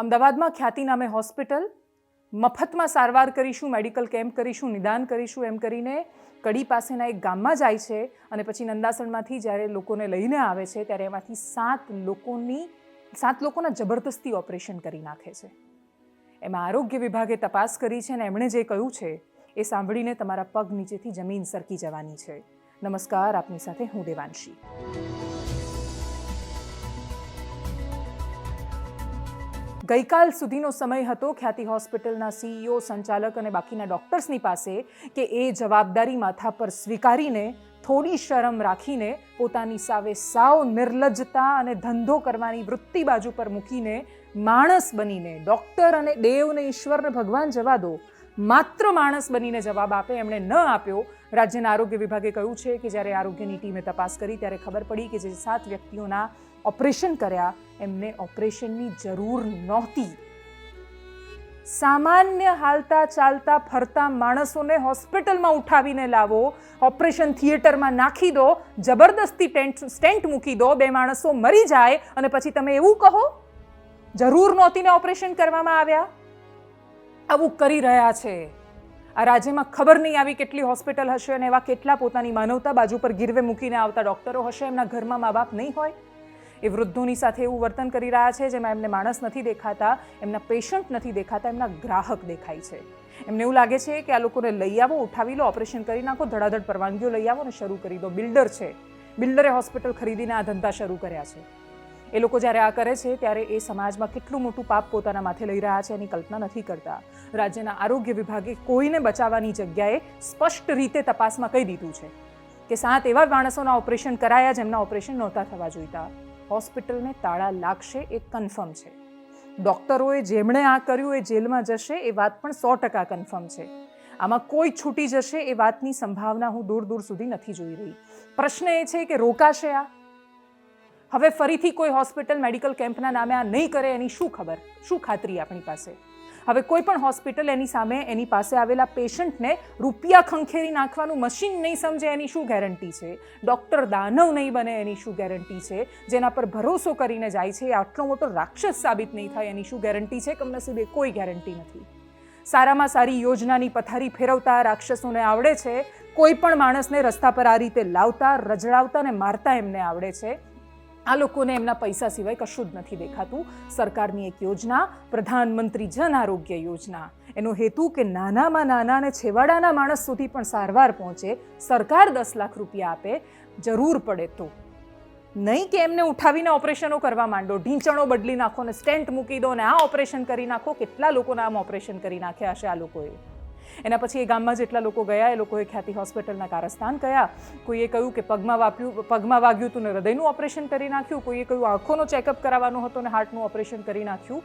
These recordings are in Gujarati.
અમદાવાદમાં ખ્યાતિનામે હોસ્પિટલ, મફતમાં સારવાર કરીશું, મેડિકલ કેમ્પ કરીશું, નિદાન કરીશું એમ કરીને કડી પાસેના એક ગામમાં જાય છે અને પછી નંદાસણમાંથી જ્યારે લોકોને લઈને આવે છે ત્યારે એમાંથી સાત લોકોની, સાત લોકોના જબરદસ્તી ઓપરેશન કરી નાખે છે. એમાં આરોગ્ય વિભાગે તપાસ કરી છે અને એમણે જે કહ્યું છે એ સાંભળીને તમારા પગ નીચેથી જમીન સરકી જવાની છે. નમસ્કાર, આપની સાથે હું દેવાંશી. ગઈકાલ સુધીનો સમય હતો ખ્યાતિ હોસ્પિટલના સીઈઓ, સંચાલક અને બાકીના ડોક્ટર્સની પાસે કે એ જવાબદારી માથા પર સ્વીકારીને, થોડી શરમ રાખીને, પોતાની સાવે સાવ નિર્લજ્જતા અને ધંધો કરવાની વૃત્તિ બાજુ પર મૂકીને માણસ બનીને, ડૉક્ટર અને દેવને ઈશ્વરને ભગવાન જવા દો. માત્ર માણસ બનીને જવાબ આપે એમણે ન આપ્યો. રાજ્યના આરોગ્ય વિભાગે કહ્યું છે કે જ્યારે આરોગ્યની ટીમે તપાસ કરી ત્યારે ખબર પડી કે જે સાત વ્યક્તિઓના ઓપરેશન કર્યા, એમને ઓપરેશનની જરૂર નહોતી. સામાન્ય હાલતા ચાલતા ફરતા માણસોને હોસ્પિટલમાં ઉઠાવીને લાવો, ઓપરેશન થિયેટરમાં નાખી દો, જબરદસ્તી ટેન્ટ, સ્ટેન્ટ મૂકી દો, બે માણસો મરી જાય અને પછી તમે એવું કહો? જરૂર નહોતી ને ઓપરેશન કરવામાં આવ્યા? આવું કરી રહ્યા છે. આ રાજ્યમાં ખબર નહીં આવી કેટલી હોસ્પિટલ હશે અને એવા કેટલા પોતાની માનવતા બાજુ પર ગીરવે મૂકીને આવતા ડૉક્ટરો હશે, એમના ઘરમાં મા બાપ નહીં હોય? એ વૃદ્ધોની સાથે એવું વર્તન કરી રહ્યા છે, જેમાં એમને માણસ નથી દેખાતા, એમના પેશન્ટ નથી દેખાતા, એમના ગ્રાહક દેખાય છે. એમને એવું લાગે છે કે આ લોકોને લઈ આવો, ઉઠાવી લો, ઓપરેશન કરી નાખો, ધડાધડ પરવાનગીઓ લઈ આવો ને શરૂ કરી દો. બિલ્ડર છે. બિલ્ડરે હોસ્પિટલ ખરીદીને આ ધંધા શરૂ કર્યા છે. એ લોકો જ્યારે આ કરે છે, ત્યારે એ સમાજમાં કેટલું મોટું પાપ પોતાના માથે લઈ રહ્યા છે એની કલ્પના નથી કરતા. રાજ્યના આરોગ્ય વિભાગે કોઈને બચાવવાની જગ્યાએ સ્પષ્ટ રીતે તપાસમાં કહી દીધું છે કે સાત એવા માણસોના ઓપરેશન કરાયા, જેમના ઓપરેશન નહોતા થવા જોઈતા. હોસ્પિટલને તાળા લાગશે એ કન્ફર્મ છે. ડૉક્ટરોએ જેમણે આ કર્યું એ જેલમાં જશે એ વાત પણ સો ટકા કન્ફર્મ છે. આમાં કોઈ છૂટી જશે એ વાતની સંભાવના હું દૂર દૂર સુધી નથી જોઈ રહી. પ્રશ્ન એ છે કે રોકાશે આ? હવે ફરીથી કોઈ હોસ્પિટલ મેડિકલ કેમ્પના નામે આ નહીં કરે એની શું ખબર? શું ખાતરી આપણી પાસે? હવે કોઈ પણ હોસ્પિટલ એની સામે એની પાસે આવેલા પેશન્ટને રૂપિયા ખંખેરી નાખવાનું મશીન નહીં સમજે એની શું ગેરંટી છે? ડૉક્ટર દાનવ નહીં બને એની શું ગેરંટી છે? જેના પર ભરોસો કરીને જાય છે, આટલો મોટો રાક્ષસ સાબિત નહીં થાય એની શું ગેરંટી છે? કમનસીબે કોઈ ગેરંટી નથી. સારામાં સારી યોજનાની પથારી ફેરવતા રાક્ષસોને આવડે છે. કોઈ પણ માણસને રસ્તા પર આ રીતે લાવતા, રજડાવતા અને મારતા એમને આવડે છે. આ લોકોને એમના પૈસા સિવાય કશું જ નથી દેખાતું. સરકારની એક યોજના, પ્રધાનમંત્રી જન આરોગ્ય યોજના. એનો હેતુ કે નાનામાં નાના અને છેવાડાના માણસ સુધી પણ સારવાર પહોંચે, સરકાર દસ લાખ રૂપિયા આપે, જરૂર પડે તો. નહીં કે એમને ઉઠાવીને ઓપરેશનો કરવા માંડો, ઢીંચણો બદલી નાખો ને સ્ટેન્ટ મૂકી દો ને આ ઓપરેશન કરી નાખો, કેટલા લોકોના આમ ઓપરેશન કરી નાખ્યા હશે આ લોકોએ? એના પછી એ ગામમાં જેટલા લોકો ગયા, એ લોકોએ ખ્યાતિ હોસ્પિટલના કારસ્તાન કયા કોઈએ કહ્યું કે પગમાં વાપ્યું, પગમાં વાગ્યું હતું ને હૃદયનું ઓપરેશન કરી નાખ્યું. કોઈએ કહ્યું આંખોનો ચેકઅપ કરાવવાનો હતો ને હાર્ટનું ઓપરેશન કરી નાખ્યું.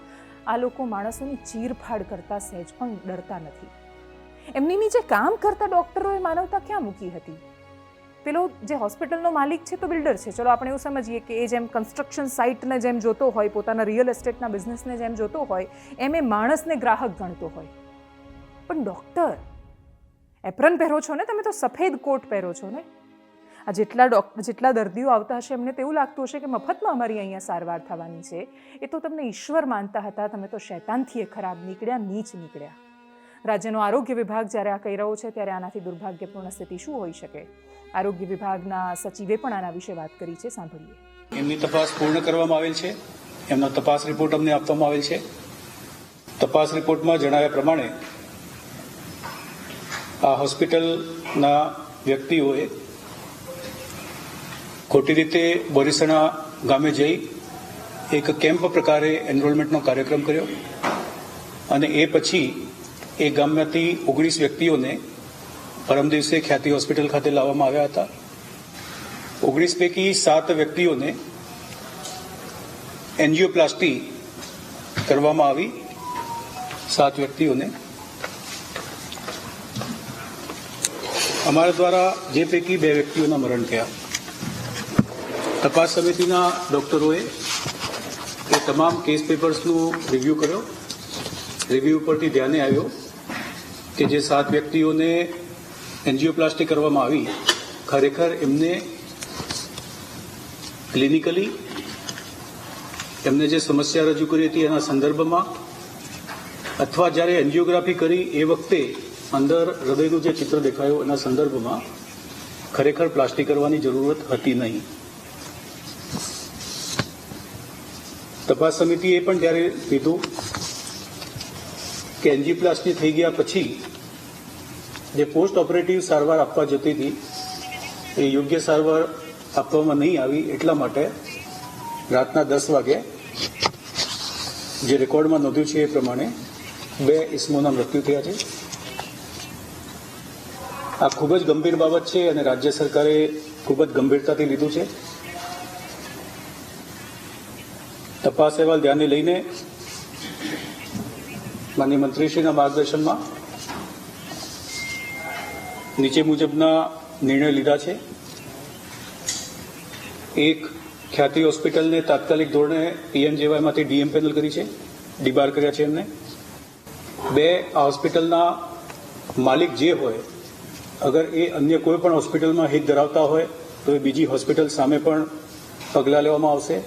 આ લોકો માણસોની ચીરફાડ કરતા સહેજ પણ ડરતા નથી. એમની નીચે કામ કરતા ડૉક્ટરોએ માનવતા ક્યાં મૂકી હતી? પેલો જે હોસ્પિટલનો માલિક છે તો બિલ્ડર છે. ચલો આપણે એવું સમજીએ કે એ જેમ કન્સ્ટ્રક્શન સાઇટને જેમ જોતો હોય, પોતાના રિયલ એસ્ટેટના બિઝનેસને જેમ જોતો હોય, એમ એ માણસને ગ્રાહક ગણતો હોય. પણ ડૉક્ટર, એપ્રન પહેરો છો ને તમે તો સફેદ કોટ પહેરો છો ને? આ જેટલા ડોક્ટર જેટલા દર્દીઓ આવતા હશે એમને તેવું લાગતું હશે કે મફતમાં અમારી અહીંયા સારવાર થવાની છે. એ તો તમને ઈશ્વર માનતા હતા, તમે તો શૈતાનથી એ ખરાબ નીકળ્યા, નીચ નીકળ્યા. રાજ્યનો આરોગ્ય વિભાગ જ્યારે આ કહી રહ્યો છે, ત્યારે આનાથી દુર્ભાગ્યપૂર્ણ સ્થિતિ શું હોઈ શકે? આરોગ્ય વિભાગના સચિવે પણ આના વિશે વાત કરી છે, સાંભળીએ. એમની તપાસ પૂર્ણ કરવામાં આવેલ છે. એમનો તપાસ રિપોર્ટ અમને આપવામાં આવેલ છે. તપાસ રિપોર્ટમાં જણાવ્યા પ્રમાણે આ હોસ્પિટલના વ્યક્તિઓએ ખોટી રીતે બોરીસણા ગામે જઈ એક કેમ્પ પ્રકારે એનરોલમેન્ટનો કાર્યક્રમ કર્યો અને એ પછી એ ગામમાંથી ઓગણીસ વ્યક્તિઓને પરમ દિવસે ખ્યાતિ હોસ્પિટલ ખાતે લાવવામાં આવ્યા હતા. ઓગણીસ પૈકી સાત વ્યક્તિઓને એન્જિયોપ્લાસ્ટી કરવામાં આવી. સાત વ્યક્તિઓને અમારા દ્વારા જે પૈકી બે વ્યક્તિઓના મરણ થયા. તપાસ સમિતિના ડોક્ટરોએ એ તમામ કેસ પેપર્સનું રિવ્યૂ કર્યો. રિવ્યૂ પરથી ધ્યાને આવ્યો કે જે સાત વ્યક્તિઓને એન્જિયોપ્લાસ્ટી કરવામાં આવી, ખરેખર એમને ક્લિનિકલી એમને જે સમસ્યા રજૂ કરી હતી એના સંદર્ભમાં અથવા જ્યારે એન્જિયોગ્રાફી કરી એ વખતે અંદર હૃદયનું જે ચિત્ર દેખાયું એના સંદર્ભમાં ખરેખર પ્લાસ્ટિક કરવાની જરૂરત હતી નહીં. તપાસ સમિતિએ પણ ત્યારે કીધું કે એન્જીપ્લાસ્ટી થઈ ગયા પછી જે પોસ્ટ ઓપરેટિવ સારવાર આપવા જતી હતી, એ યોગ્ય સારવાર આપવામાં નહીં આવી એટલા માટે રાતના દસ વાગે જે રેકોર્ડમાં નોંધ્યું છે એ પ્રમાણે બે ઇસમોના મૃત્યુ થયા છે. આ ખૂબ જ ગંભીર બાબત છે અને રાજ્ય સરકારે ખૂબ જ ગંભીરતાથી લીધું છે. તપાસ અહેવાલ ધ્યાને લઈને માનનીય મંત્રીશ્રીના માર્ગદર્શનમાં નીચે મુજબના નિર્ણય લીધા છે. એક ખ્યાતિ હોસ્પિટલને તાત્કાલિક ધોરણે પીએમજેવાયમાંથી ડીએમ પેનલ કરી છે. ડીબાર કર્યા છે એમને. બે, આ હોસ્પિટલના માલિક જે હોય અગર એ અન્ય કોઈ પણ હોસ્પિટલમાં હિત ધરાવતા હોય, તો એ બીજી હોસ્પિટલ સામે પણ પગલાં લેવામાં આવશે.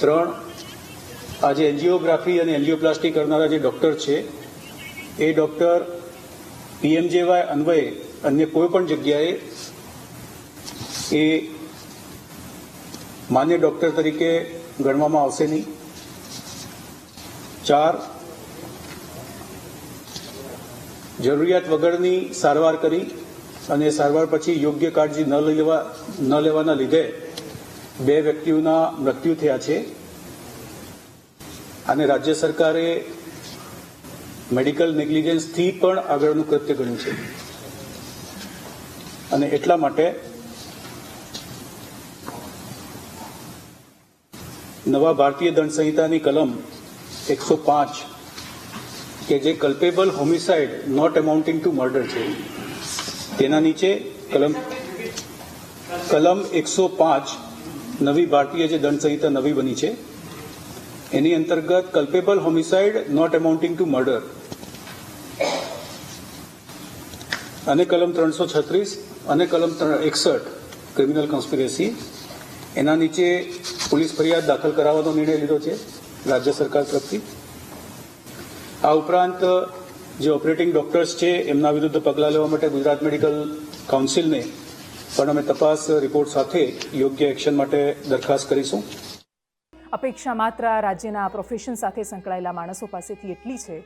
ત્રણ, આજે એન્જિયોગ્રાફી અને એન્જિયોપ્લાસ્ટી કરનારા જે ડોક્ટર છે, એ ડોક્ટર પીએમજેવાય અન્વયે અન્ય કોઈ પણ જગ્યાએ એ માન્ય ડોક્ટર તરીકે ગણવામાં આવશે નહીં. ચાર જરૂરિયાત વગરની સારવાર કરી અને સારવાર પછી યોગ્ય કાળજી ન લેવા ન લેવાના લીધે બે વ્યક્તિઓના મૃત્યુ થયા છે. અને રાજ્ય સરકારે મેડિકલ નેગ્લિજન્સથી પણ આગળનું કૃત્ય ગણ્યું છે. અને એટલા માટે નવા ભારતીય દંડ સંહિતાની કલમ એકસો પાંચ કે જે culpable homicide not amounting to murder છે, તેના નીચે કલમ કલમ એકસો પાંચ નવી ભારતીય જે દંડ સંહિતા નવી બની છે, એની અંતર્ગત culpable homicide not amounting to murder અને કલમ ત્રણસો છત્રીસ અને કલમ એકસઠ ક્રિમિનલ કોન્સ્પિરેસી એના નીચે પોલીસ ફરિયાદ દાખલ કરાવવાનો નિર્ણય લીધો છે રાજ્ય સરકાર તરફથી. આ ઉપરાંત જે ઓપરેટિંગ ડોક્ટર્સ છે, એમના વિરુદ્ધ પગલાં લેવા માટે ગુજરાત મેડિકલ કાઉન્સિલને પણ અમે તપાસ રિપોર્ટ સાથે યોગ્ય એક્શન માટે દરખાસ્ત કરીશું. અપેક્ષા માત્ર રાજ્યના પ્રોફેશન સાથે સંકળાયેલા માણસો પાસેથી એટલી છે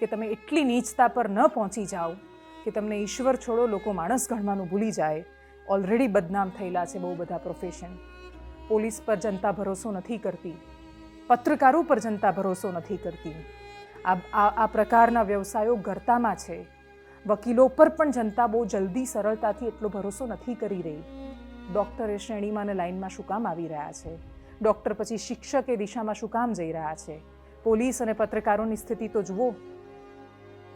કે તમે એટલી નીચતા પર ન પહોંચી જાઓ કે તમને ઈશ્વર છોડો લોકો માણસ ગણવાનું ભૂલી જાય. ઓલરેડી બદનામ થયેલા છે બહુ બધા પ્રોફેશન. પોલીસ પર જનતા ભરોસો નથી કરતી. પત્રકારો પર જનતા ભરોસો નથી કરતી. આ આ પ્રકારના વ્યવસાયો ગરતામાં છે. વકીલો પર પણ જનતા બહુ જલ્દી સરળતાથી એટલો ભરોસો નથી કરી રહી. ડૉક્ટર એ શ્રેણીમાં અને લાઇનમાં શું કામ આવી રહ્યા છે? ડૉક્ટર પછી શિક્ષક એ દિશામાં શું કામ જઈ રહ્યા છે? પોલીસ અને પત્રકારોની સ્થિતિ તો જુઓ.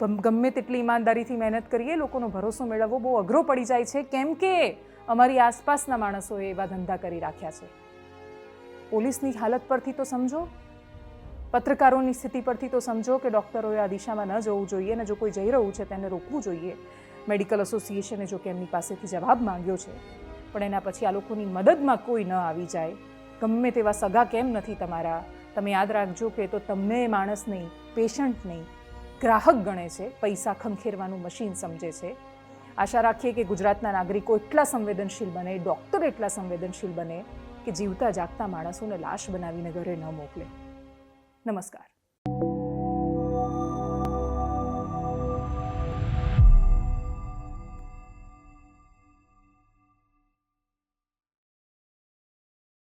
ગમે તેટલી ઈમાનદારીથી મહેનત કરીએ, લોકોનો ભરોસો મેળવવો બહુ અઘરો પડી જાય છે. કેમ કે અમારી આસપાસના માણસોએ એવા ધંધા કરી રાખ્યા છે. પોલીસની હાલત પરથી તો સમજો પત્રકારોની સ્થિતિ પરથી તો સમજો કે ડૉક્ટરોએ આ દિશામાં ન જવું જોઈએ અને જો કોઈ જઈ રહ્યું છે તેને રોકવું જોઈએ. મેડિકલ એસોસિએશને જો કે એમની પાસેથી જવાબ માંગ્યો છે. પણ એના પછી આ લોકોની મદદમાં કોઈ ન આવી જાય. ગમે તેવા સગા કેમ નથી તમારા? તમે યાદ રાખજો કે તો તમને માણસ નહીં, પેશન્ટ નહીં. ગ્રાહક ગણે છે, પૈસા ખંખેરવાનું મશીન સમજે છે. આશા રાખીએ કે ગુજરાતના નાગરિકો એટલા સંવેદનશીલ બને, ડૉક્ટર એટલા સંવેદનશીલ બને કે જીવતા જાગતા માણસોને લાશ બનાવીને ઘરે ન મોકલે. નમસ્કાર